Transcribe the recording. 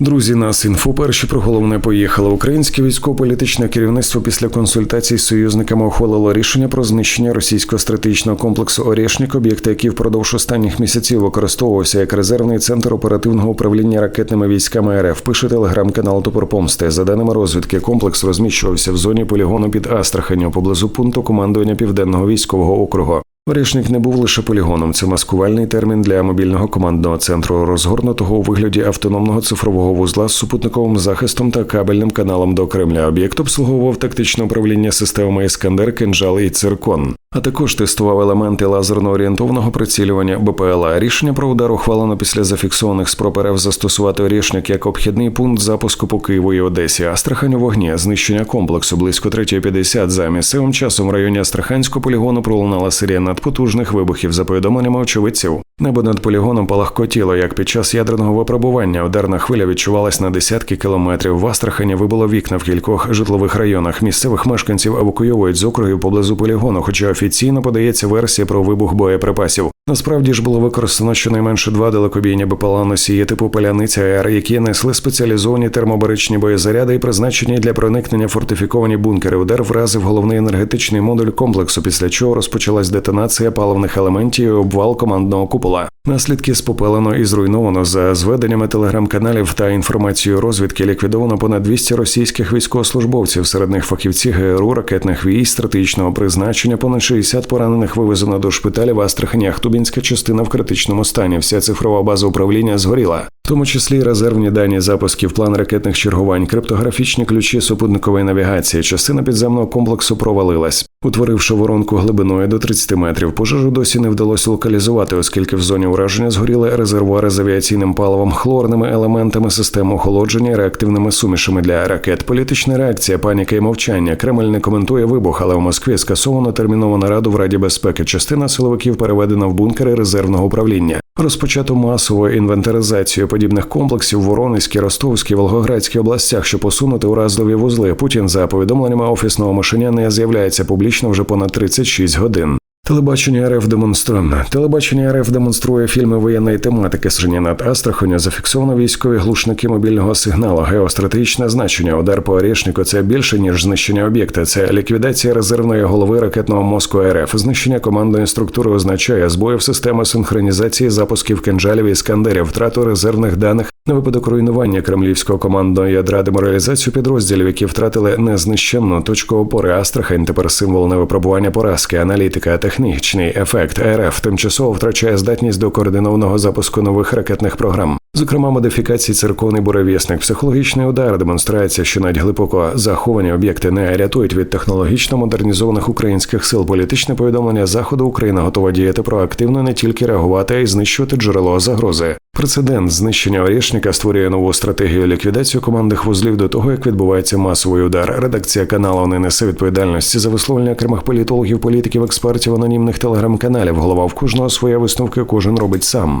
Друзі, нас інфо перші про головне поїхали. Українське військово-політичне керівництво після консультацій з союзниками ухвалило рішення про знищення російського стратегічного комплексу Орєшнік, об'єкт, який впродовж останніх місяців використовувався як резервний центр оперативного управління ракетними військами РФ. Пише телеграм-канал Топор Помсти. За даними розвідки, комплекс розміщувався в зоні полігону під Астраханью поблизу пункту командування південного військового округу. Орішник не був лише полігоном. Це маскувальний термін для мобільного командного центру, розгорнутого у вигляді автономного цифрового вузла з супутниковим захистом та кабельним каналом до Кремля. Об'єкт обслуговував тактичне управління системами Іскандер, Кинжал і Циркон. А також тестував елементи лазерно-орієнтовного прицілювання БПЛА. Рішення про удар ухвалено після зафіксованих спроб РФ застосувати Орішник як обхідний пункт запуску по Києву і Одесі. Астрахань у вогні, знищення комплексу близько 3.50 за місцевим часом в районі Астраханського полігону пролунала серія надпотужних вибухів за повідомленнями очевидців. Небо над полігоном палахкотіло, як під час ядерного випробування. Ударна хвиля відчувалась на десятки кілометрів. В Астрахані вибило вікна в кількох житлових районах. Місцевих мешканців евакуйовують з округів поблизу полігону, хоча офіційно подається версія про вибух боєприпасів. Насправді ж було використано щонайменше два далекобійні БПЛА носії типу паляниця АР, які несли спеціалізовані термобаричні боєзаряди і призначені для проникнення фортифіковані бункери. Удар вразив головний енергетичний модуль комплексу, після чого розпочалась детонація паливних елементів і обвал командного купола. Наслідки спопелено і зруйновано за зведеннями телеграм-каналів та інформацією розвідки. Ліквідовано понад 200 російських військовослужбовців, серед них фахівці ГРУ, ракетних військ, стратегічного призначення. Понад 60 поранених вивезено до шпиталів Астрахані. Ахтубінська частина в критичному стані. Вся цифрова база управління згоріла. В тому числі резервні дані запусків, план ракетних чергувань, криптографічні ключі супутникової навігації. Частина підземного комплексу провалилась, утворивши воронку глибиною до 30 метрів. Пожежу досі не вдалося локалізувати, оскільки в зоні ураження згоріли резервуари з авіаційним паливом, хлорними елементами систем охолодження і реактивними сумішами для ракет. Політична реакція, паніка і мовчання. Кремль не коментує вибух, але в Москві скасовано термінову нараду в Раді безпеки. Частина силовиків переведена в бункери резервного управління. Розпочато масову інвентаризацію подібних комплексів в Воронезькій, Ростовській, Волгоградській областях, щоб посунути уразливі вузли. Путін за повідомленнями офісного мишеня не з'являється публічно вже понад 36 годин. Телебачення РФ демонструє. Телебачення РФ демонструє фільми воєнної тематики. Сження над Астраханью зафіксовано військові глушники мобільного сигналу. Геостратегічне значення. Удар по Орішнику – це більше ніж знищення об'єкта. Це ліквідація резервної голови ракетного мозку РФ. Знищення командної структури означає збої в системи синхронізації запусків кинжалів і іскандерів, втрату резервних даних на випадок руйнування кремлівського командного ядра, деморалізацію підрозділів, які втратили незнищенну точку опори Астрахань. Тепер символ невипробування поразки, аналітика, технічний ефект РФ тимчасово втрачає здатність до координованого запуску нових ракетних програм. Зокрема, модифікації церковний буревісник, психологічний удар, демонстрація, що навіть глибоко заховані об'єкти не рятують від технологічно модернізованих українських сил. Політичне повідомлення заходу Україна готова діяти проактивно не тільки реагувати, а й знищувати джерело загрози. Прецедент знищення Орішника створює нову стратегію ліквідацію командних вузлів до того, як відбувається масовий удар. Редакція каналу не несе відповідальності за висловлення окремих політологів, політиків, експертів, анонімних телеграм-каналів. Голова в кожного своя висновки, кожен робить сам.